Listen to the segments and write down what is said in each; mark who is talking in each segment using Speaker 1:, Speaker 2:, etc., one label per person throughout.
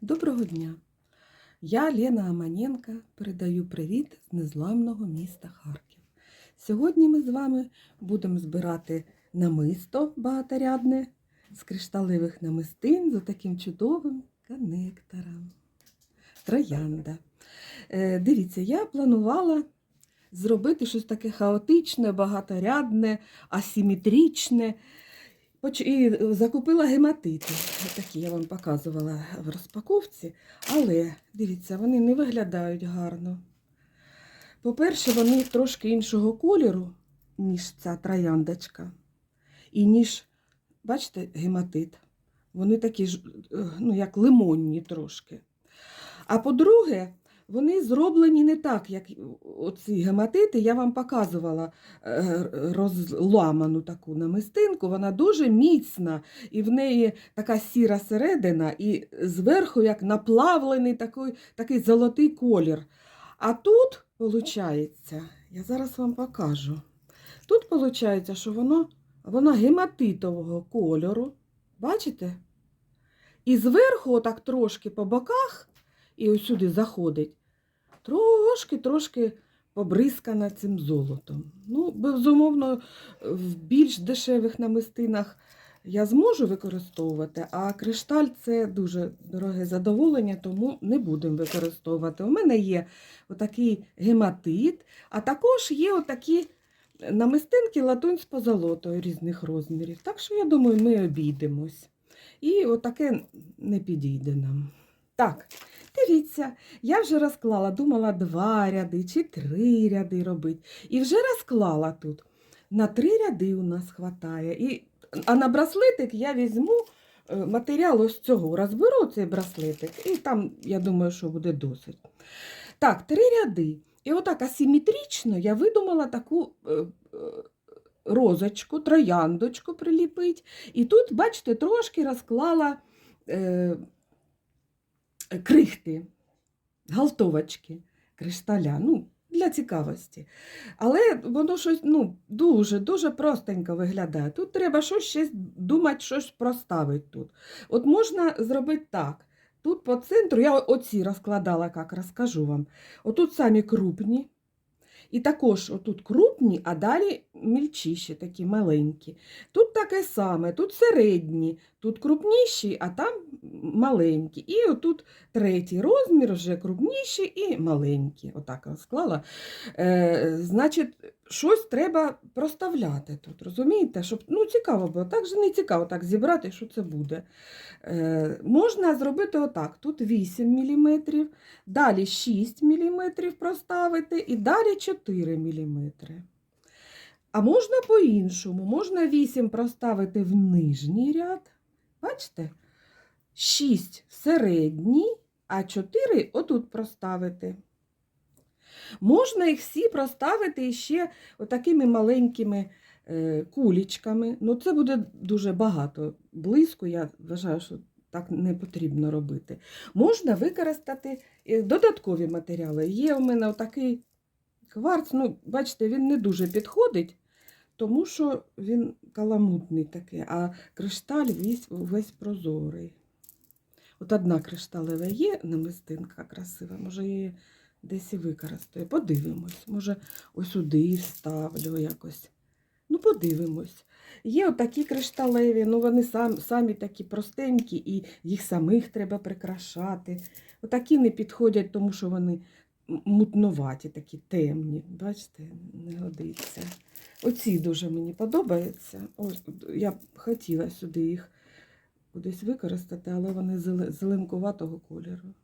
Speaker 1: Доброго дня! Я Лена Аманенко передаю привіт з незламного міста Харків. Сьогодні ми з вами будемо збирати намисто багаторядне з кришталевих намистин з таким чудовим коннектором. Троянда. Е, дивіться, я планувала зробити щось таке хаотичне, багаторядне, асиметричне. Поч- І закупила гематити. Такі я вам показувала в розпаковці. Але дивіться, вони не виглядають гарно. По-перше, вони трошки іншого кольору, ніж ця трояндочка. І ніж, бачите, гематит. Вони такі ж, е, ну, як лимонні трошки. А по-друге, вони зроблені не так, як оці гематити. Я вам показувала е, розламану таку намистинку. Вона дуже міцна, і в неї така сіра середина, і зверху як наплавлений такий, такий золотий колір. А тут, виходить, я зараз вам покажу. Тут виходить, що воно, воно гематитового кольору. Бачите? І зверху, отак трошки по боках, і ось сюди заходить, трошки-трошки побризкана цим золотом. Ну, безумовно, в більш дешевих намистинах я зможу використовувати, а кришталь це дуже дороге задоволення, тому не будемо використовувати. У мене є отакий гематит, а також є отакі намистинки латунь з позолотою різних розмірів. Так що, я думаю, ми обійдемось. І отаке не підійде нам. Так, дивіться, я вже розклала, думала два ряди чи три ряди робити. І вже розклала тут. На три ряди у нас хватає. І, а на браслетик я візьму е, матеріал ось цього. Розберу цей браслетик, і там, я думаю, що буде досить. Так, три ряди. І отак асиметрично я видумала таку е, е, розочку, трояндочку приліпить. І тут, бачите, трошки розклала крихти, галтовочки кришталя. Ну, для цікавості. Але воно щось ну, дуже-дуже простенько виглядає. Тут треба щось ще думати, щось проставити тут. От можна зробити так. Тут по центру, я оці розкладала, як розкажу вам. Отут самі крупні. І також отут крупні, а далі мільчіші, такі маленькі. Тут таке саме, тут середні, тут крупніші, а там маленькі. І отут третій розмір вже крупніші і маленькі. Отак розклала. Е, значить, щось треба проставляти тут, розумієте? Щоб, ну, цікаво було. Так же не цікаво так зібрати, що це буде. Е, можна зробити отак. Тут 8 мм, далі 6 мм проставити і далі 4 мм. А можна по-іншому. Можна 8 проставити в нижній ряд. Бачите? 6 в середній, а 4 отут проставити. Можна їх всі проставити ще отакими маленькими кулічками. Ну, це буде дуже багато. Близько, я вважаю, що так не потрібно робити. Можна використати е, додаткові матеріали. Є у мене отакий кварц, ну, бачите, він не дуже підходить, тому що він каламутний такий, а кришталь весь, весь прозорий. От одна кришталева є намистинка красива, може її десь і використаю. Подивимось. Може, ось сюди ставлю якось. Ну, подивимось. Є отакі кришталеві, ну вони сам, самі такі простенькі, і їх самих треба прикрашати. Отакі не підходять, тому що вони мутноваті, такі темні. Бачите, не годиться. Оці дуже мені подобаються. Ось, я б хотіла сюди їх кудись використати, але вони зеленкуватого кольору.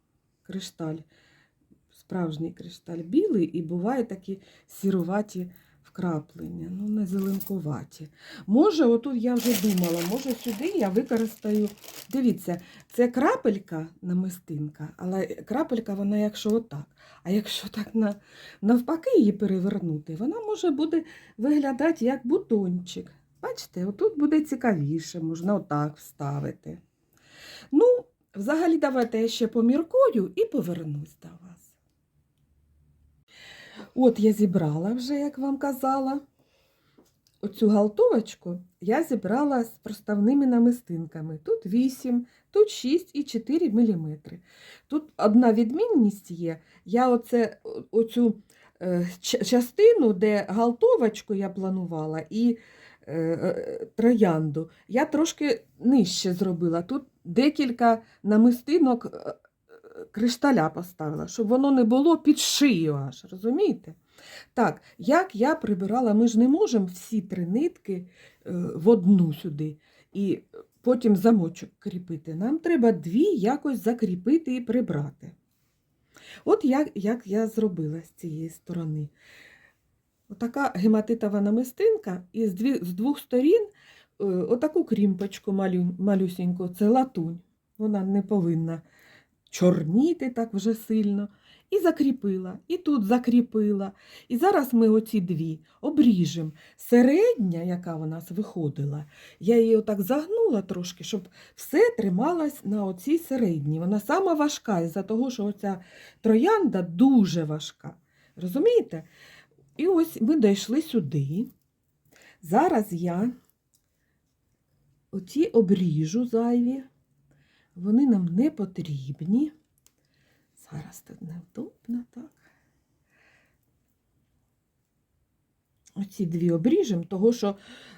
Speaker 1: Кришталь справжній кришталь білий і буває такі сіруваті вкраплення, ну не зеленкуваті. Може, отут я вже думала, може сюди я використаю. Дивіться, це крапелька намистинка, але крапелька вона якщо отак. А якщо так на, навпаки її перевернути, вона може буде виглядати як бутончик. Бачите, отут буде цікавіше, можна отак вставити. Ну, взагалі, давайте я ще поміркую і повернусь до вас. От я зібрала вже, як вам казала. оцю галтовочку я зібрала з проставними намистинками. Тут 8, тут 6 і 4 мм. Тут одна відмінність є. Я оце, оцю е, частину, де галтовочку я планувала, і е, е, троянду, я трошки нижче зробила. Тут декілька намистинок е, кришталя поставила, щоб воно не було під шию аж, розумієте? Так, як я прибирала, ми ж не можемо всі три нитки е, в одну сюди і потім замочок кріпити. Нам треба дві якось закріпити і прибрати. От як, як я зробила з цієї сторони. Отака гематитова намистинка, і з, дві, з двох сторін е, отаку крімпочку малю, малюсіньку, це латунь. Вона не повинна чорніти так вже сильно. І закріпила, і тут закріпила. І зараз ми оці дві обріжемо. Середня, яка у нас виходила, я її отак загнула трошки, щоб все трималось на оцій середній. Вона сама важка, із-за того, що оця троянда дуже важка. Розумієте? І ось ми дійшли сюди. Зараз я оці обріжу зайві. Вони нам не потрібні. Зараз тут невдобно так. Оці дві обріжемо, того що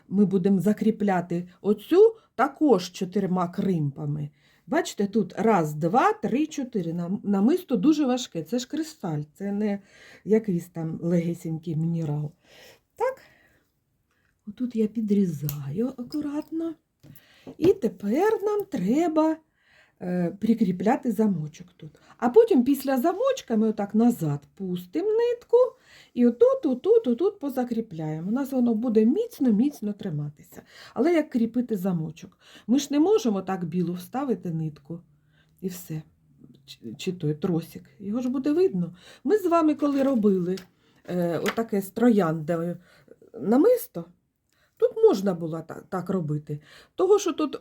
Speaker 1: ми будемо закріпляти оцю також чотирма кримпами. Бачите, тут раз, два, три, чотири. Нам- Намисто дуже важке. Це ж кристаль, це не якийсь там легесенький мінерал. Так, отут я підрізаю акуратно. І тепер нам треба прикріпляти замочок тут. А потім після замочка ми отак назад пустимо нитку і отут, отут, отут позакріпляємо. У нас воно буде міцно-міцно триматися. Але як кріпити замочок? Ми ж не можемо так білу вставити нитку і все. Чи, той тросик. Його ж буде видно. Ми з вами, коли робили е, отаке з трояндою намисто, тут можна було так, так робити. Того, що тут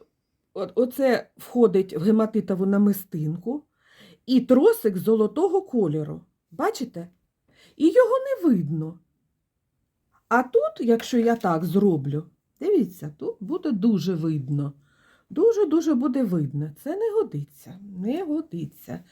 Speaker 1: оце входить в гематитову намистинку і тросик золотого кольору. Бачите? І його не видно. А тут, якщо я так зроблю, дивіться, тут буде дуже видно. Дуже-дуже буде видно. Це не годиться, не годиться.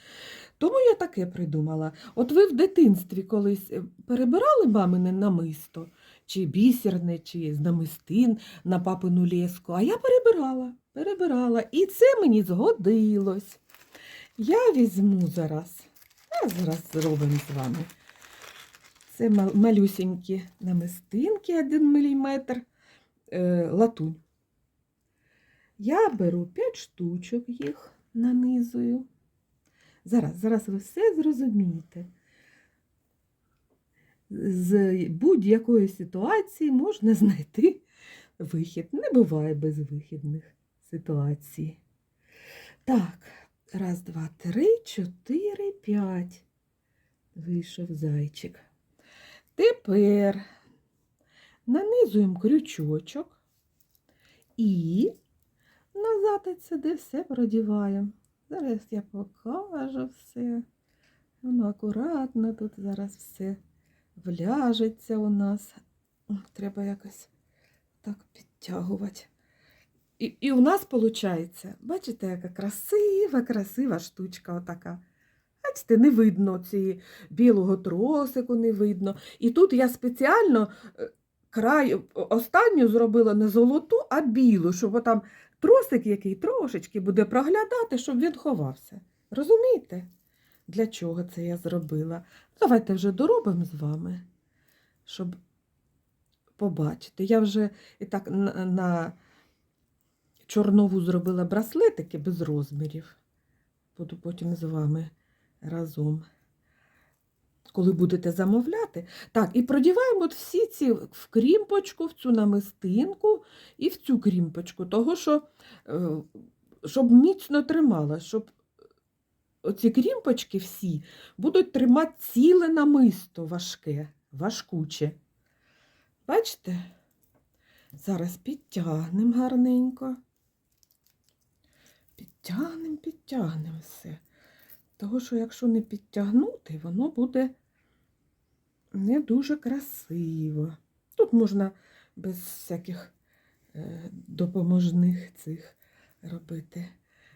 Speaker 1: Тому я таке придумала. От ви в дитинстві колись е, перебирали мамине намисто, чи бісерне, чи з намистин на папину леску, а я перебирала, перебирала. І це мені згодилось. Я візьму зараз, а зараз зробимо з вами. Це мал- малюсенькі намистинки 1 мм е, латунь. Я беру 5 штучок їх нанизую. Зараз, зараз ви все зрозумієте. З будь-якої ситуації можна знайти вихід. Не буває безвихідних ситуацій. Так, раз, два, три, чотири, п'ять. Вийшов зайчик. Тепер нанизуємо крючочок і назад сюди все продіваємо. Зараз я покажу все. Воно акуратно тут зараз все вляжеться у нас. Треба якось так підтягувати. І, і у нас виходить, бачите, яка красива, красива штучка отака. Бачите, не видно цієї білого тросику, не видно. І тут я спеціально е, край останню зробила не золоту, а білу, щоб там тросик, який трошечки буде проглядати, щоб він ховався. Розумієте, для чого це я зробила? Давайте вже доробимо з вами, щоб побачити. Я вже і так на, на чорнову зробила браслетики без розмірів. Буду потім з вами разом. Коли будете замовляти. Так, і продіваємо от всі ці в крімпочку, в цю намистинку і в цю крімпочку, того, що, е, щоб міцно тримала, щоб оці крімпочки всі будуть тримати ціле намисто важке, важкуче. Бачите? Зараз підтягнемо гарненько. Підтягнемо, підтягнемо все. Того, що якщо не підтягнути, воно буде не дуже красиво. Тут можна без всяких е, допоможних цих робити.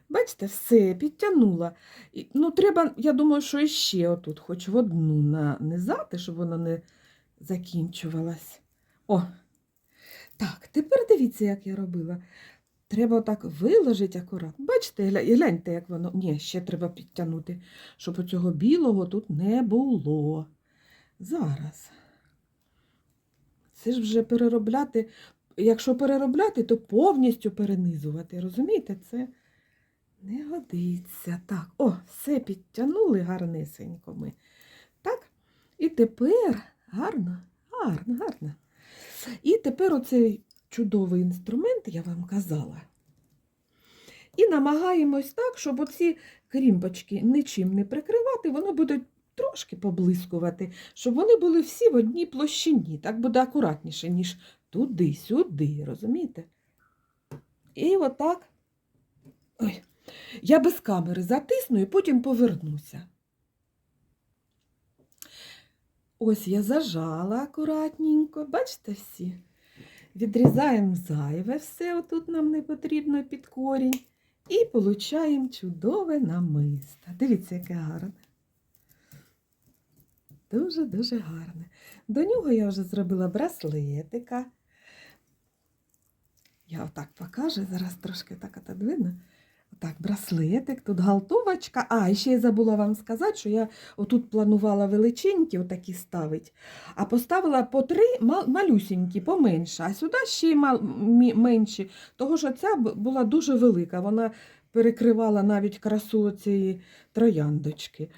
Speaker 1: Бачите, все, підтягнула. І, ну, треба, я думаю, що іще отут, хоч в одну нанизати, щоб вона не закінчувалась. О! Так, тепер дивіться, як я робила. Треба отак виложити акуратно. Бачите, гляньте, як воно. Ні, ще треба підтягнути, щоб оцього білого тут не було. Зараз. Це ж вже переробляти. Якщо переробляти, то повністю перенизувати. Розумієте, це не годиться. Так, о, все підтягнули гарнесенько ми. Так, і тепер гарно, гарно, гарно. І тепер оцей чудовий інструмент, я вам казала. І намагаємось так, щоб оці крімпочки нічим не прикривати, вони будуть трошки поблискувати, щоб вони були всі в одній площині. Так буде акуратніше, ніж туди-сюди, розумієте? І отак. Ой, я без камери затисну і потім повернуся. Ось я зажала акуратненько, бачите всі? Відрізаємо зайве все, отут нам не потрібно під корінь. І получаємо чудове намисто. Дивіться, яке гарне. Дуже-дуже гарне. До нього я вже зробила браслетика. Я отак покажу, зараз трошки так отодвину. Отак, браслетик, тут галтовочка. А, і ще я забула вам сказати, що я отут планувала величенькі отакі ставити, а поставила по три мал- малюсінькі, поменше, а сюди ще й менші, того що ця була дуже велика, вона перекривала навіть красу цієї трояндочки.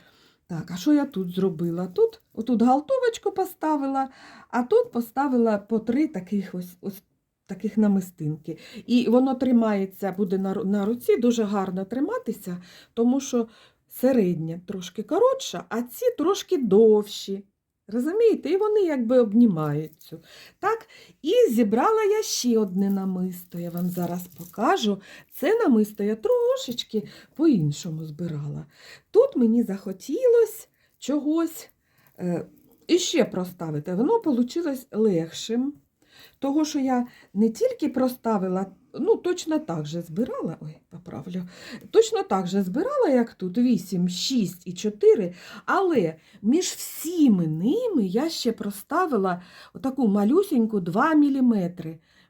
Speaker 1: Так, а що я тут зробила? Тут отут галтовочку поставила, а тут поставила по три таких ось, ось таких намистинки. І воно тримається, буде на, на руці дуже гарно триматися, тому що середня трошки коротша, а ці трошки довші. Розумієте? І вони якби обнімають цю. Так? І зібрала я ще одне намисто. Я вам зараз покажу. Це намисто я трошечки по-іншому збирала. Тут мені захотілося чогось е, іще проставити. Воно вийшло легшим. Того, що я не тільки проставила, ну точно так же збирала, ой, поправлю, точно так же збирала, як тут 8, 6 і 4, але між всіми ними я ще проставила отаку малюсеньку 2 мм.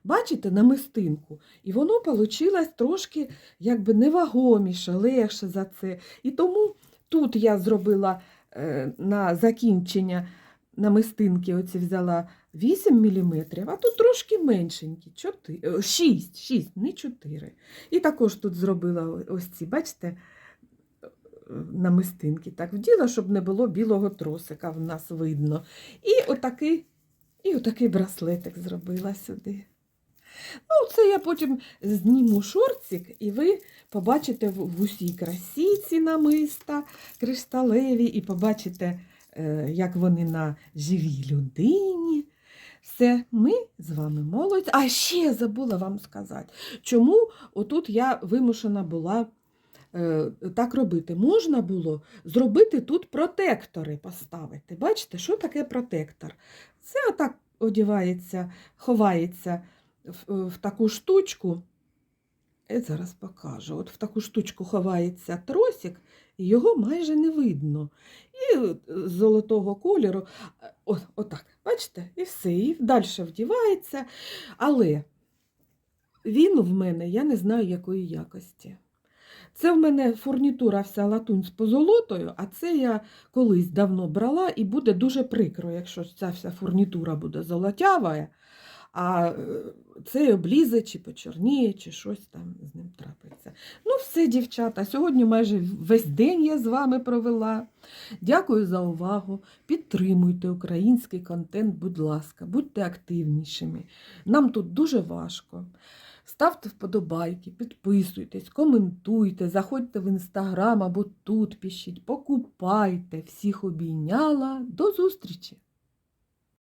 Speaker 1: Бачите, намистинку. І воно вийшло трошки якби невагоміше, легше за це. І тому тут я зробила е, на закінчення намистинки, оці взяла 8 мм, а тут трошки меншенькі, 4, 6, 6, не 4. І також тут зробила ось ці, бачите, е, намистинки. Так вділа, щоб не було білого тросика в нас видно. І отакий, і отакий браслетик зробила сюди. Ну, це я потім зніму шорцик, і ви побачите в, усій красі ці намиста кришталеві, і побачите, е, як вони на живій людині. Все, ми з вами молодці. А ще забула вам сказати, чому отут я вимушена була е, так робити. Можна було зробити тут протектори поставити. Бачите, що таке протектор? Це отак одівається, ховається в, в таку штучку. Я зараз покажу. От в таку штучку ховається тросик, його майже не видно. І е, золотого кольору, е, о, отак, бачите, і все, і далі вдівається. Але він в мене, я не знаю якої якості. Це в мене фурнітура вся латунь з позолотою, а це я колись давно брала, і буде дуже прикро, якщо ця вся фурнітура буде золотява, а е, це облізе, чи почорніє, чи щось там з ним трапиться. Ну, все, дівчата, сьогодні майже весь день я з вами провела. Дякую за увагу. Підтримуйте український контент, будь ласка, будьте активнішими. Нам тут дуже важко. Ставте вподобайки, підписуйтесь, коментуйте, заходьте в інстаграм або тут пишіть, покупайте. Всіх обійняла. До зустрічі!